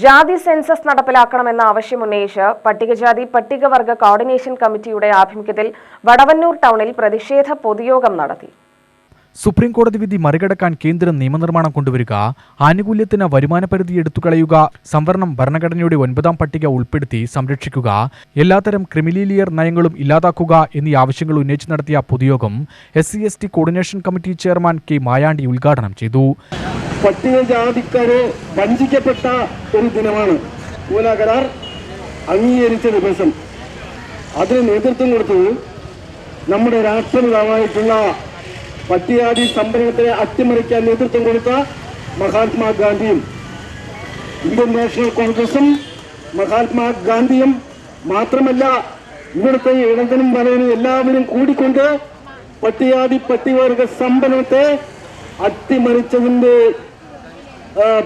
ജാതി സെൻസസ് നടപ്പിലാക്കണമെന്ന ആവശ്യം ഉന്നയിച്ച് പട്ടികജാതി പട്ടികവർഗ കോർഡിനേഷൻ കമ്മിറ്റിയുടെ ആഭിമുഖ്യത്തിൽ വടവന്നൂർ ടൗണിൽ പ്രതിഷേധ പൊതുയോഗം നടത്തി. സുപ്രീം കോടതി വിധി മറികടക്കാൻ കേന്ദ്രം നിയമനിർമ്മാണം കൊണ്ടുവരിക ആനുകൂല്യത്തിന് വരുമാന പരിധി എടുത്തുകളയുക സംവരണം ഭരണഘടനയുടെ ഒൻപതാം പട്ടിക ഉൾപ്പെടുത്തി സംരക്ഷിക്കുക എല്ലാത്തരം ക്രിമിലീലിയർ നയങ്ങളും ഇല്ലാതാക്കുക എന്നീ ആവശ്യങ്ങൾ ഉന്നയിച്ച് നടത്തിയ പൊതുയോഗം S C coordination committee chairman K Mayandi ഉദ്ഘാടനം ചെയ്തു. പട്ടികജാതിക്കാരെ വഞ്ചിക്കപ്പെട്ട ഒരു ദിനമാണ്. പൂന കരാർ അംഗീകരിച്ച ദിവസം. അതിന് നേതൃത്വം കൊടുത്തത് നമ്മുടെ രാഷ്ട്രപിതാവായിട്ടുള്ള പട്ടികജാതി സംഭരണത്തെ അട്ടിമറിക്കാൻ നേതൃത്വം കൊടുത്ത മഹാത്മാഗാന്ധിയും ഇന്ത്യൻ നാഷണൽ കോൺഗ്രസും മഹാത്മാഗാന്ധിയും മാത്രമല്ല ഇവിടുത്തെ ഇടതനും വലയനും എല്ലാവരും കൂടിക്കൊണ്ട് പട്ടികാതി പട്ടികവർഗ സമ്പന്നത്തെ അട്ടിമറിച്ചതിന്റെ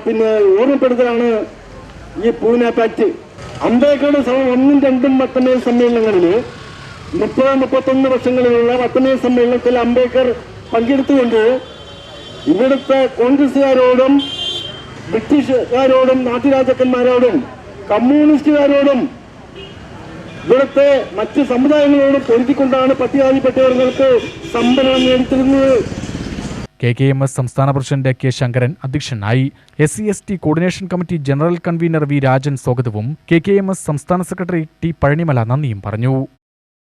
പിന്നെ ഓർമ്മപ്പെടുത്തലാണ് ഈ പൂനെ പാക്ട് അംബേദ്കറുടെ സമയം ഒന്നും രണ്ടും പത്തമേ സമ്മേളനങ്ങളിൽ മുപ്പത് മുപ്പത്തൊന്ന് വർഷങ്ങളിലുള്ള പത്തമേ സമ്മേളനത്തിൽ അംബേദ്കർ പങ്കെടുത്തുകൊണ്ട് ഇവിടുത്തെ കോൺഗ്രസുകാരോടും ബ്രിട്ടീഷുകാരോടും നാട്ടുരാജാക്കന്മാരോടും കമ്മ്യൂണിസ്റ്റുകാരോടും ഇവിടുത്തെ മറ്റ് സമുദായങ്ങളോടും പൊരുത്തിക്കൊണ്ടാണ് പട്ടികാതിപ്പെട്ടവർക്ക് സംവരണം നേടിത്തരുന്നത്. കെ കെ എം എസ് സംസ്ഥാന പ്രസിഡന്റ് കെ ശങ്കരൻ അധ്യക്ഷനായി S C S T coordination committee general convener V Rajan സ്വാഗതവും കെ കെ എം എസ് സംസ്ഥാന സെക്രട്ടറി ടി പഴനിമല നന്ദിയും പറഞ്ഞു.